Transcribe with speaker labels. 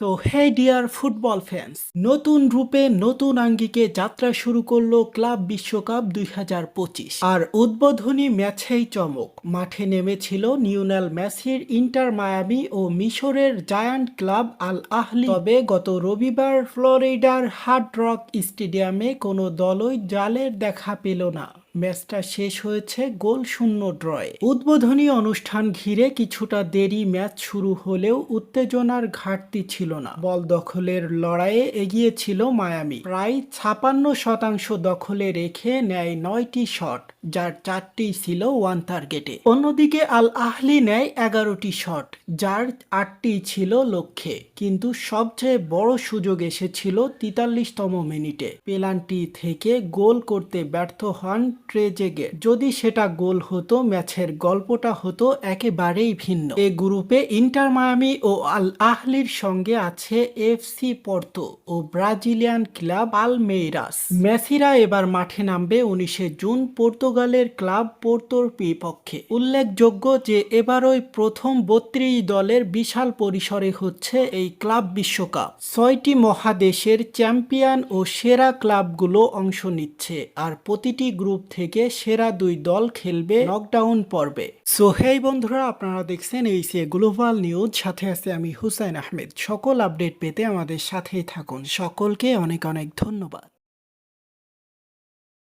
Speaker 1: So hey dear football fans নতুন রূপে নতুন আঙ্গিকে যাত্রা শুরু করল ক্লাব বিশ্বকাপ দুই হাজার পঁচিশ। আর উদ্বোধনী ম্যাচেই চমক। মাঠে নেমেছিল নিউনাল মেসির ইন্টার মায়ামি ও মিশরের জায়ান্ট ক্লাব আল আহলি। তবে গত রবিবার ফ্লোরিডার হার্ড রক স্টেডিয়ামে কোনো দলই জালের দেখা পেল না। ম্যাচটা শেষ হয়েছে গোল শূন্য ড্রয়ে। উদ্বোধনী অনুষ্ঠান ঘিরে কিছুটা দেরি ম্যাচ শুরু হলেও উত্তেজনার ঘাটতি ছিল না। বল দখলের লড়াইয়ে এগিয়ে ছিল মায়ামি। প্রায় ছাপান্ন শতাংশ দখলে রেখে নেয় নয়টি শট, যার চারটি ছিল ওয়ান টার্গেটে। অন্যদিকে আল আহলি নেয় এগারোটি শট, যার আটটি ছিল লক্ষ্যে। কিন্তু সবচেয়ে বড় সুযোগ এসেছিল তেতাল্লিশতম মিনিটে। পেনাল্টি থেকে গোল করতে ব্যর্থ হন ট্রেজেগে যদি সেটা গোল হতো, ম্যাচের গল্পটা হতো একেবারেই ভিন্ন। এ গ্রুপে ইন্টার মায়ামি ও আল আহলির সঙ্গে আছে এফসি পর্তো ও ব্রাজিলিয়ান ক্লাব পালমেইরাস মেসিরা এবার মাঠে নামবে উনিশে জুন পর্তুগালের ক্লাব পোর্তোর বিপক্ষে। উল্লেখযোগ্য যে এবারই প্রথম বত্রিশ দলের বিশাল পরিসরে হচ্ছে এই ক্লাব বিশ্বকাপ। ছয়টি মহাদেশের চ্যাম্পিয়ন ও সেরা ক্লাবগুলো অংশ নিচ্ছে, আর প্রতিটি গ্রুপ থেকে সেরা দুই দল খেলবে লকডাউন পর্বে। সো হেই বন্ধুরা, আপনারা দেখছেন এই সে গ্লোবাল নিউজ সাথে আছে আমি হুসাইন আহমেদ। সকল আপডেট পেতে আমাদের সাথেই থাকুন। সকলকে অনেক অনেক ধন্যবাদ।